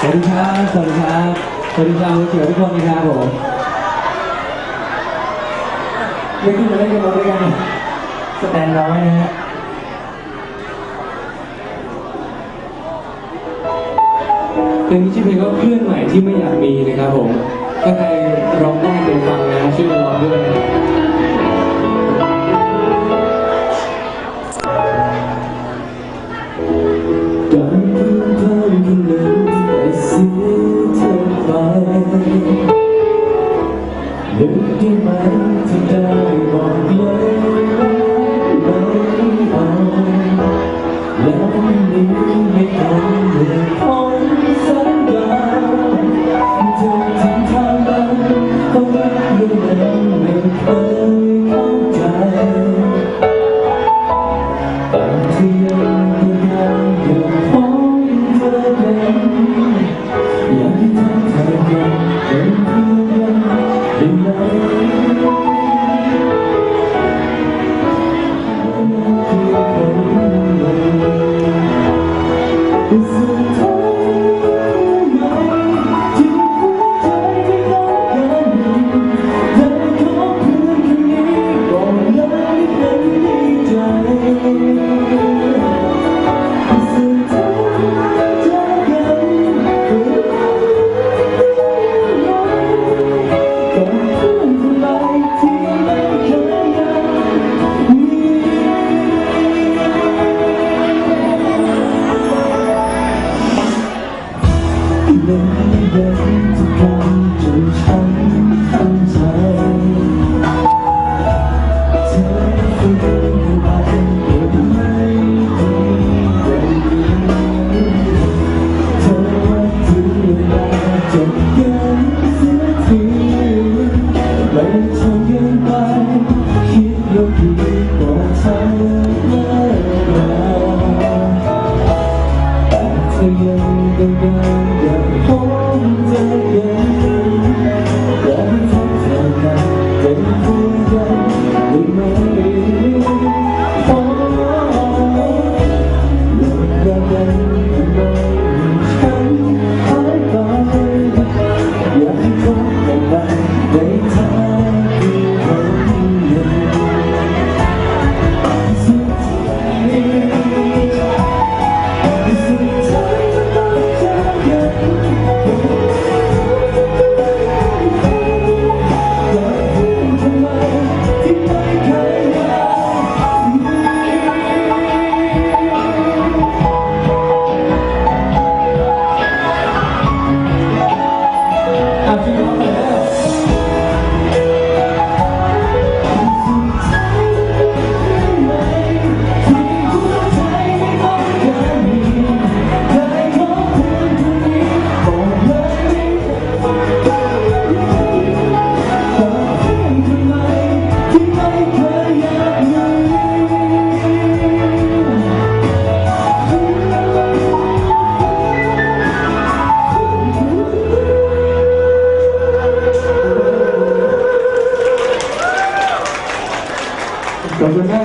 สวัสดีครับ สวัสดีครับ สวัสดีชาวหัวเขียวทุกคนนะครับผมเรียกขึ้นมาเล่นกันมาด้วยกันสแตนร้อยนะฮะเพลงนี้ชื่อเพลงว่าเพื่อนใหม่ที่ไม่อยากมีนะครับผม ถ้าใครร้องได้เป็น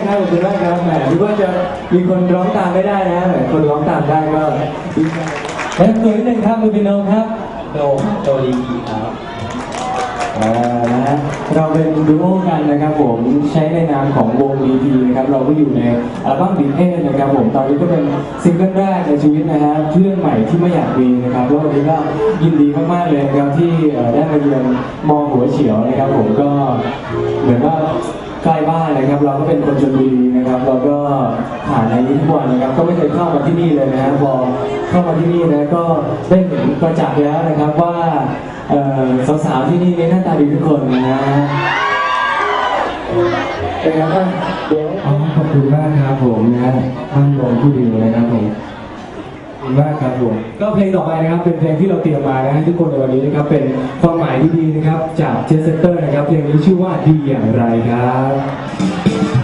ากครับขอบคุณมากครับแหมนึกว่าจะมีคนร้องตามไม่ได้นะแหมคนร้องตามได้ก็ดีใจแล้วตัวนิดนึงครับมือพี่น้องครับโดโดดีกีครับอ่านะฮะเราเป็นดูโอกันนะครับผมใช้ในนามของวง BP นะครับเราก็อยู่ในอัลบั้มดีเอนะครับผมตอนนี้ก็เป็นซิงเกิลแรกในชีวิตนะฮะเพื่อนใหม่ที่ไม่อยากมีนะครับแล้ววันนี้ก็ยินดีมากๆเลยนะครับที่เอ่อได้มาเยือนมองหัวเฉียวนะครับผมก็เหมือนว่า ใกล้บ้านนะครับ เราก็เป็นคนชลบุรีนะครับ เราก็ผ่านในนี้ทุกวันนะครับ ก็ไม่เคยเข้ามาที่นี่เลยนะฮะพอเข้ามาที่นี่นะก็ได้เห็นประจักษ์แล้วนะครับว่าเอ่อสาวๆที่นี่หน้าตาดีทุกคนนะฮะเป็นไงบ้างเดี๋ยว อ๋อขอบคุณมากครับผมนะฮะท่านรองผู้ดีนะครับผมขอบ คุณมากครับผมก็เพลงต่อไปนะครับ เป็นเพลงที่เราเตรียมมานะให้ทุกคนในวันนี้นะครับ เป็นความหมายที่ดีนะครับ จากเจสเตอร์นะครับเพลงนี้ชื่อว่าดีอย่างไรครับ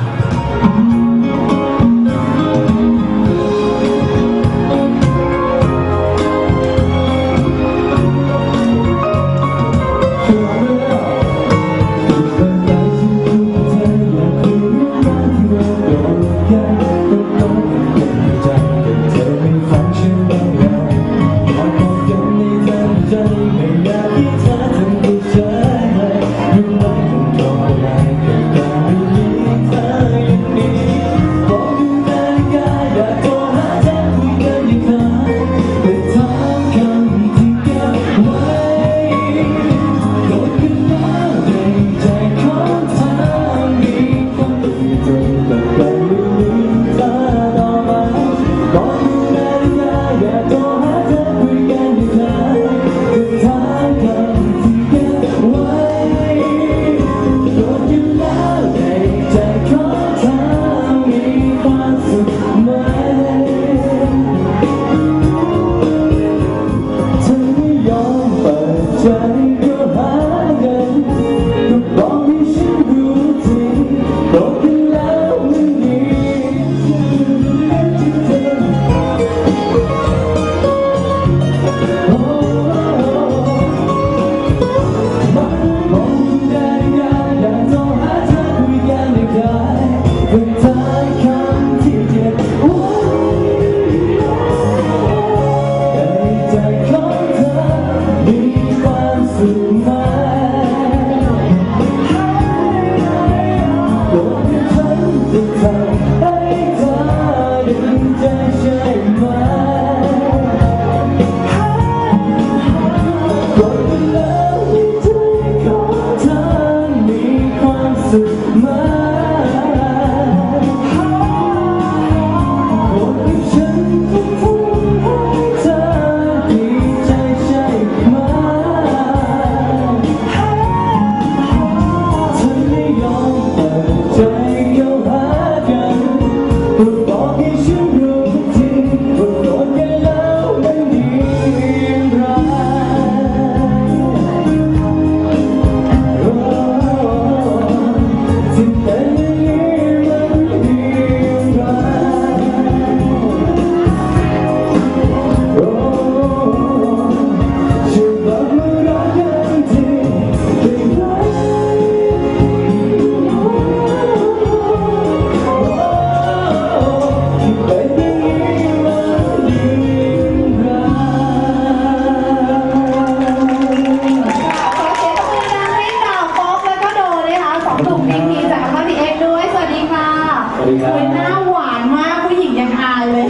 ดีครัคุหน้าหวานมากผู้หญิงยังอายเลย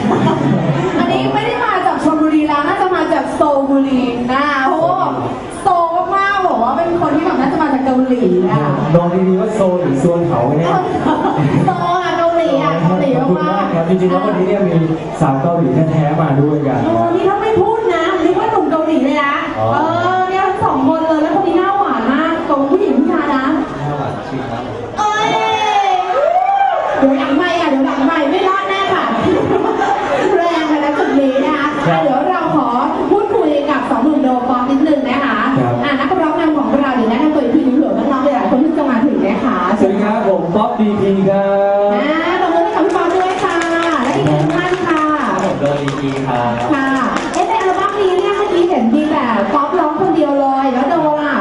อันนี้ไม่ได้มาจากชลบุรีแล้วน่าจะมาจากโซลบุรีนะโอ้โซมากบอกว่าเป็นคนที่แบบน่าจะมาจากเกาหลีอะลองดีๆว่าโซหรือโซนเขาเนี่ยโซลอะเกาหลีอะเกาหลีมากจริงๆแล้ววันนี้เนี่ยมีสาวเกาหลีแท้ๆมาด้วยกัน วัสดีครับผมป๊อปดีพีครับอ่าตบมือให้กับพี่ฟอสด้วยค่ะ และอีกหนึ่งท่านค่ะผมโดดีกีครับค่ะเอ๊ะในอัลบั้มนี้เนี่ยเมื่อกี้เห็นมีแต่ป๊อปร้องคนเดียวเลย แล้วโดล่ะ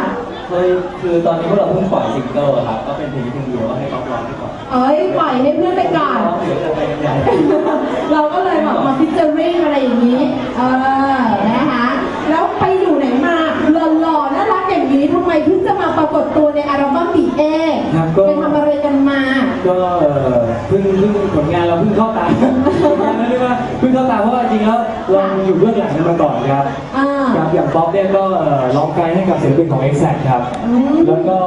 เฮ้ยคือตอนนี้พวกเราเพิ่งปล่อยซิงเกิลครับ ก็เป็นเพลงที่เพิ่งเดียวก็ให้เขาร้องไปก่อนเอ้ย ปล่อยให้เพื่อนไปก่อน ร้องเดี๋ยวจะไปกันใหญ่ เราก็เลยแบบมาพิจารณาอะไรอย่างนี้ เออนะ ครับก็ ไปทำอะไรกันมา ก็เอ่อเพิ่งเพิ่งผลงานเราเพิ่งเข้าตาผลงานนั้นเรียกว่าเพิ่งเข้าตาเพราะว่าจริงๆแล้วเราอยู่เบื้องหลังกันมาก่อนครับอ่า ครับอย่างป๊อปเนี่ยก็เอ่อร้องไกด์ให้กับศิลปินของ x อ c t ครับ อืม แล้วก็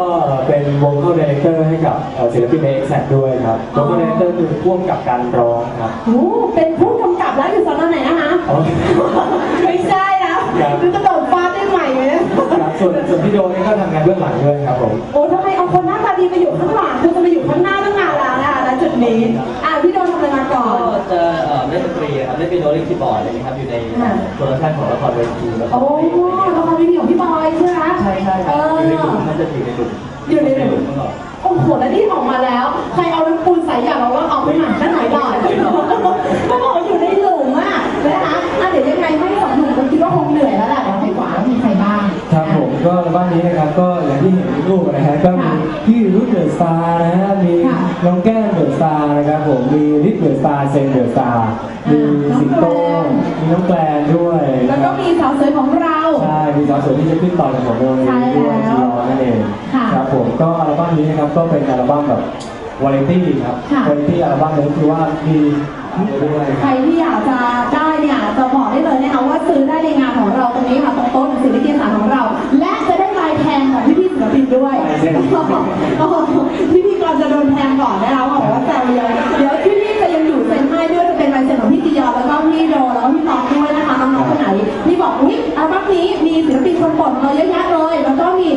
เป็นวงเข้าดีเรคเตอร์ให้กับเอ่อศิลปินใน x อ c t ด้วยครับวงเข้าดีเรคเตอร์คือพ่วงกับการร้องครับ โอ้เป็นผู้กำกับแล้วอยู่สอนอไหนนะคะอ๋อไม่ใช่นะครับคือจะโดดฟาดได้ใหม่เลยนะครับส่วนส่วนพี่โดนี่ก็ทำงานเบื้องหลังด้วยครับผม โอ้ทำไม เอาคนหน้าตาดีไปอยู่ข้างหลังคือจะไปอยู่ข้างหน้าตั้งนานแล้วนะคะณจุดนี้อะพี่โดนทำอะไรมาก่อนก็จะเอ่อเล่นดนตรีครับเล่นเป็นโนเล่นคีย์บอร์ดอะไรนะครับอยู่ในค่ะ โปรดักชั่นของละครเวทีแล้วก็โอ้ละครวิดีโอพี่บอยใช่ไหมใช่ใช่คเอรับอ อยู่ในกลุ่มมันจะอยู่ในกลุ่มอยู่ในกลุ่ม ตลอด โอ้โหแล้วนี่ออกมาแล้ว ใครเอาน้ำปูนใส่ยา รุ่เดอะสตาร์นะฮะมีน้องแก้มเดอะสตาร์นะครับผมมีริกเดอะสตาร์เซนเดอะสตาร์มีสิงโตมีน้องแกลนด้วยแล้วก็มีสาวสวยของเรา ใช่มีสาวสวยที่จะขึ้นต่อจากผมในวันนี้ด้วยใช่จีแล้วรอนั่นเองค่ะครับผมก็อัลบั้มนี้นะครับก็เป็นอัลบั้มแบบวาไรตี้ครับค่ะวาไรตี้อัลบั้มนี้คือว่ามีด้วยใครที่อยากจะได้เนี่ยจะบอกได้เลยนะคะว่าซื้อได้ในงานของเราตรงนี้ค่ะตรงโต๊ะหนังสือนิตยสารของเรา และจะได้ลายแทนของพี่พี่ๆศิลปินด้วย อนนะคะว่าบอกว่าแซวเยอะเดี๋ยวที่นี่จะยังอยู่เซ็นใม้ด้วยจะเป็นลายเซ็นของพี่จิยาแล้วก็พี่โดแล้วก็พี่ตองด้วยนะคะน้องๆคนไหนที่บอกอุ้ยอัลบั้มนี้มีศิลปินคนโปรดเราเยอะแยะเลย แล้วก็มี